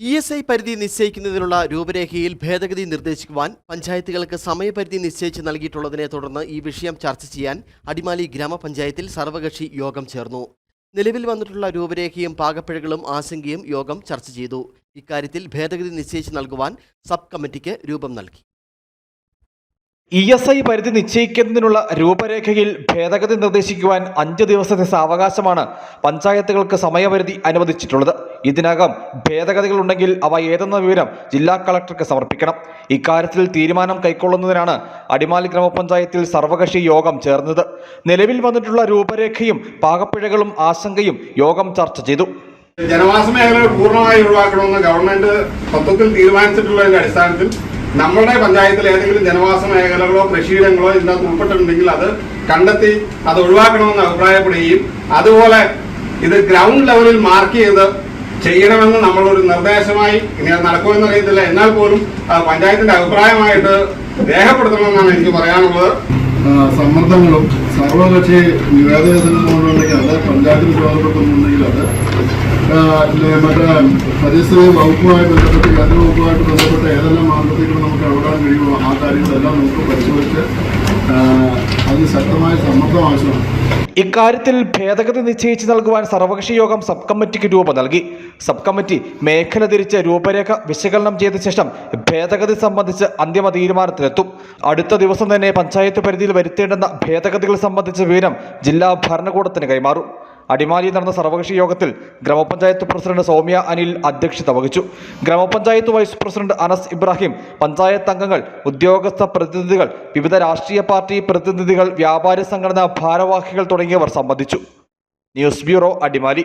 E S I പരിധി നിശ്ചയിക്കുന്നതിനുള്ള രൂപരേഖയിൽ ഭേദഗതി നിർദ്ദേശിക്കുവാൻ പഞ്ചായത്തുകൾക്ക് സമയപരിധി നിശ്ചയിച്ച് നൽകിയിട്ടുള്ളതിനെ തുടർന്ന് ഈ വിഷയം ചർച്ച ചെയ്യാൻ അടിമാലി ഗ്രാമപഞ്ചായത്തിൽ സർവകക്ഷി യോഗം ചേർന്നു. നിലവിൽ വന്നിട്ടുള്ള രൂപരേഖയും പാകപ്പിഴകളും ആശങ്കയും യോഗം ചർച്ച ചെയ്തു. ഇക്കാര്യത്തിൽ ഭേദഗതി നിശ്ചയിച്ച് നൽകുവാൻ സബ് കമ്മിറ്റിക്ക് രൂപം നൽകി. ഇ എസ് ഐ പരിധി നിശ്ചയിക്കുന്നതിനുള്ള രൂപരേഖയിൽ ഭേദഗതി നിർദ്ദേശിക്കുവാൻ അഞ്ച് ദിവസത്തെ സാവകാശമാണ് പഞ്ചായത്തുകൾക്ക് സമയപരിധി അനുവദിച്ചിട്ടുള്ളത്. ഇതിനകം ഭേദഗതികൾ ഉണ്ടെങ്കിൽ അവ ഏതെന്ന വിവരം ജില്ലാ കളക്ടർക്ക് സമർപ്പിക്കണം. ഇക്കാര്യത്തിൽ തീരുമാനം കൈക്കൊള്ളുന്നതിനാണ് അടിമാലി ഗ്രാമപഞ്ചായത്തിൽ സർവകക്ഷി യോഗം ചേർന്നത്. നിലവിൽ വന്നിട്ടുള്ള രൂപരേഖയും പാകപ്പിഴകളും ആശങ്കയും യോഗം ചർച്ച ചെയ്തു. ജനവാസ മേഖല പൂർണമായി ഒഴിവാക്കണമെന്ന് ഗവൺമെന്റ് തത്വത്തിൽ തീരുമാനിച്ചിട്ടുള്ളതിന്റെ അടിസ്ഥാനത്തിൽ നമ്മുടെ പഞ്ചായത്തിൽ ഏതെങ്കിലും ജനവാസ മേഖലകളോ കൃഷിയിടങ്ങളോ ഇതിനകത്ത് ഉൾപ്പെട്ടിട്ടുണ്ടെങ്കിൽ അത് കണ്ടെത്തി അത് ഒഴിവാക്കണമെന്ന് അഭിപ്രായപ്പെടുകയും അതുപോലെ ഇത് ഗ്രൗണ്ട് ലെവലിൽ മാർക്ക് ചെയ്ത് ചെയ്യണമെന്ന് നമ്മളൊരു നിർദ്ദേശമായി ഇനി അത് നടക്കുമെന്ന് അറിയത്തില്ല. എന്നാൽ പോലും പഞ്ചായത്തിന്റെ അഭിപ്രായമായിട്ട് രേഖപ്പെടുത്തണമെന്നാണ് എനിക്ക് പറയാനുള്ളത്. സമ്മർദ്ദങ്ങളും സർവകക്ഷി നിവേദനങ്ങളുണ്ടെങ്കിൽ അത് പഞ്ചായത്തിന് ചുമതലപ്പെടുത്തുന്നുണ്ടെങ്കിൽ അത് മറ്റേ പരിസ്ഥിതി വകുപ്പുമായി ബന്ധപ്പെട്ട് കേന്ദ്ര വകുപ്പുമായിട്ട് ബന്ധപ്പെട്ട് ഏതെല്ലാം മാർഗത്തിൽ നമുക്ക് ഇടപെടാൻ കഴിയുമോ ആ കാര്യങ്ങളെല്ലാം നമുക്ക് പരിശോധിച്ച് ശക്തമായ ഇക്കാര്യത്തിൽ ഭേദഗതി നിശ്ചയിച്ച് നൽകുവാൻ സർവകക്ഷി യോഗം സബ് കമ്മിറ്റിക്ക് രൂപം നൽകി. സബ് കമ്മിറ്റി മേഖല തിരിച്ച് രൂപരേഖ വിശകലനം ചെയ്ത ശേഷം ഭേദഗതി സംബന്ധിച്ച് അന്തിമ തീരുമാനത്തിലെത്തും. അടുത്ത ദിവസം തന്നെ പഞ്ചായത്ത് പരിധിയിൽ വരുത്തേണ്ടുന്ന ഭേദഗതികൾ സംബന്ധിച്ച വിവരം ജില്ലാ ഭരണകൂടത്തിന് കൈമാറും. അടിമാലിയിൽ നടന്ന സർവകക്ഷി യോഗത്തിൽ ഗ്രാമപഞ്ചായത്ത് പ്രസിഡന്റ് സൗമ്യ അനിൽ അധ്യക്ഷത വഹിച്ചു. ഗ്രാമപഞ്ചായത്ത് വൈസ് പ്രസിഡന്റ് അനസ് ഇബ്രാഹിം പഞ്ചായത്ത് അംഗങ്ങൾ ഉദ്യോഗസ്ഥ പ്രതിനിധികൾ വിവിധ രാഷ്ട്രീയ പാർട്ടി പ്രതിനിധികൾ വ്യാപാരി സംഘടനാ ഭാരവാഹികൾ തുടങ്ങിയവർ സംബന്ധിച്ചു. News bureau Adimali.